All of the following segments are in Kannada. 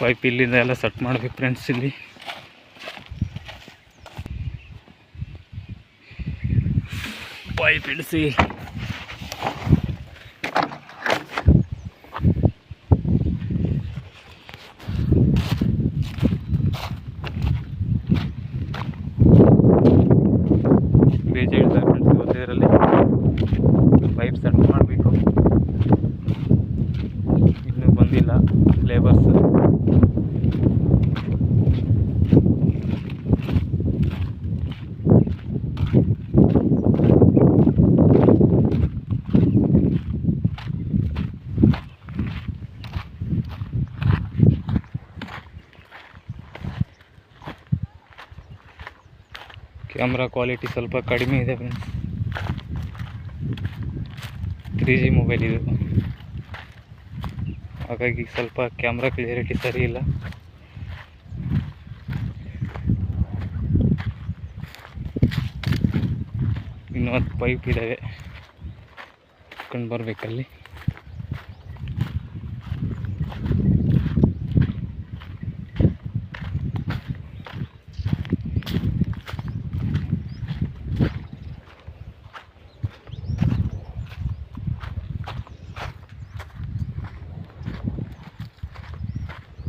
ಪೈಪ್ ಇಲ್ಲಿಂದ ಎಲ್ಲ ಸೆಟ್ ಮಾಡಬೇಕು ಫ್ರೆಂಡ್ಸ್ ಇಲ್ಲಿ. ಪೈಪ್ ಇಳಿಸಿ. ಬೇಜ ಇಡ್ತಾರೆ ಫ್ರೆಂಡ್ಸ್ ಇವತ್ತು ಇದರಲ್ಲಿ. ಪೈಪ್ ಸೆಟ್ ಮಾಡಬೇಕು. ಇನ್ನೂ ಬಂದಿಲ್ಲ ಲೇಬರ್ಸ್ ಕ್ಯಾಮ್ರಾ ಕ್ವಾಲಿಟಿ ಸ್ವಲ್ಪ ಕಡಿಮೆ ಇದೆ ಫ್ರೆಂಡ್ಸ್ ತ್ರೀ ಜಿ ಮೊಬೈಲ್ ಇದು. ಹಾಗಾಗಿ ಸ್ವಲ್ಪ ಕ್ಯಾಮ್ರಾ ಕ್ಲಿಯರಿಟಿ ಸರಿ ಇಲ್ಲ. ಇನ್ನೂ ಹತ್ತು ಪೈಪ್ ಇದ್ದಾವೆ ಕಂಡು ಬರಬೇಕಲ್ಲಿ.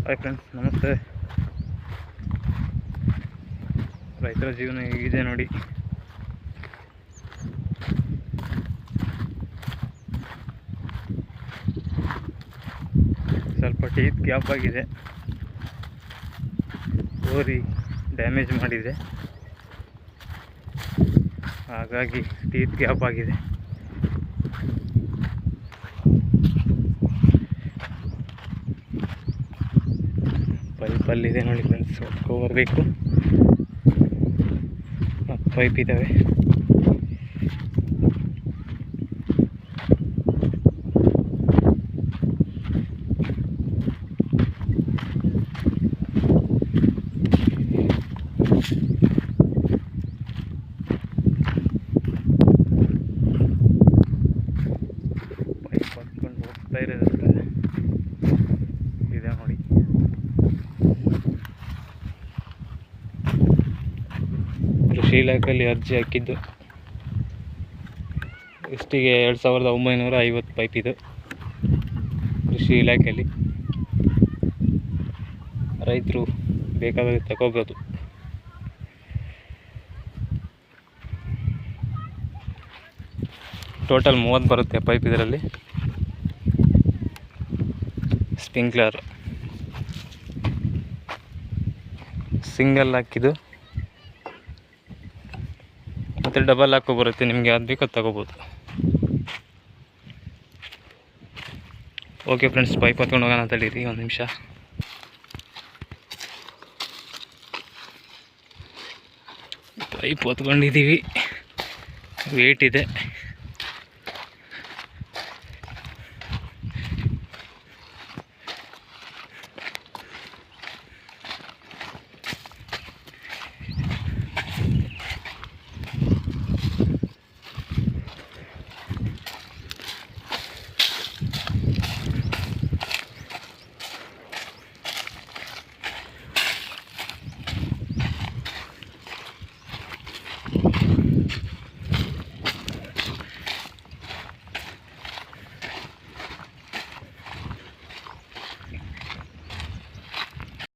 ಹಾಯ್ ಫ್ರೆಂಡ್ಸ್ ನಮಸ್ತೆ. ರೈತರ ಜೀವನ ಹೇಗಿದೆ ನೋಡಿ. ಸ್ವಲ್ಪ ಟೀತ್ ಗ್ಯಾಪ್ ಆಗಿದೆ. ಓರಿ ಡ್ಯಾಮೇಜ್ ಮಾಡಿದೆ. ಹಾಗಾಗಿ ಟೀತ್ ಗ್ಯಾಪ್ ಆಗಿದೆ. ಪೈಪ್ ಅಲ್ಲಿದೆ ನೋಡಿ ಫ್ರೆಂಡ್ಸ್ ಬರಬೇಕು. ಪೈಪ್ ಇದ್ದಾವೆ ಪೈಪ್ ಹೊತ್ಕೊಂಡು ಹೋಗ್ತಾ ಇರೋದಂತೆ ಇದೆ ನೋಡಿ ಇಲಾಖೆಯಲ್ಲಿ ಅರ್ಜಿ ಹಾಕಿದ್ದು. ಇಷ್ಟಿಗೆ ಎರಡು ಸಾವಿರದ ಒಂಬೈನೂರ ಐವತ್ತು ಪೈಪ್ ಇದು. ಕೃಷಿ ಇಲಾಖೆಯಲ್ಲಿ. ರೈತರು ಬೇಕಾದಾಗ ತಗೋಬೋದು. ಟೋಟಲ್ ಮೂವತ್ತು ಬರುತ್ತೆ ಪೈಪ್ ಇದರಲ್ಲಿ. ಸ್ಪ್ರಿಂಕ್ಲರ್ ಸಿಂಗಲ್ ಹಾಕಿದ್ದು. ಮತ್ತು ಡಬಲ್ ಹಾಕೋ ಬರುತ್ತೆ, ನಿಮಗೆ ಅದು ಬೇಕೋ ತಗೋಬೋದು. ಓಕೆ ಫ್ರೆಂಡ್ಸ್ ಪೈಪ್ ಹೊತ್ಕೊಂಡು ಹೋಗೋಣ ತಡೀರಿ ಒಂದು ನಿಮಿಷ. ಪೈಪ್ ಹೊತ್ಕೊಂಡಿದ್ದೀವಿ ವೇಟ್ ಇದೆ.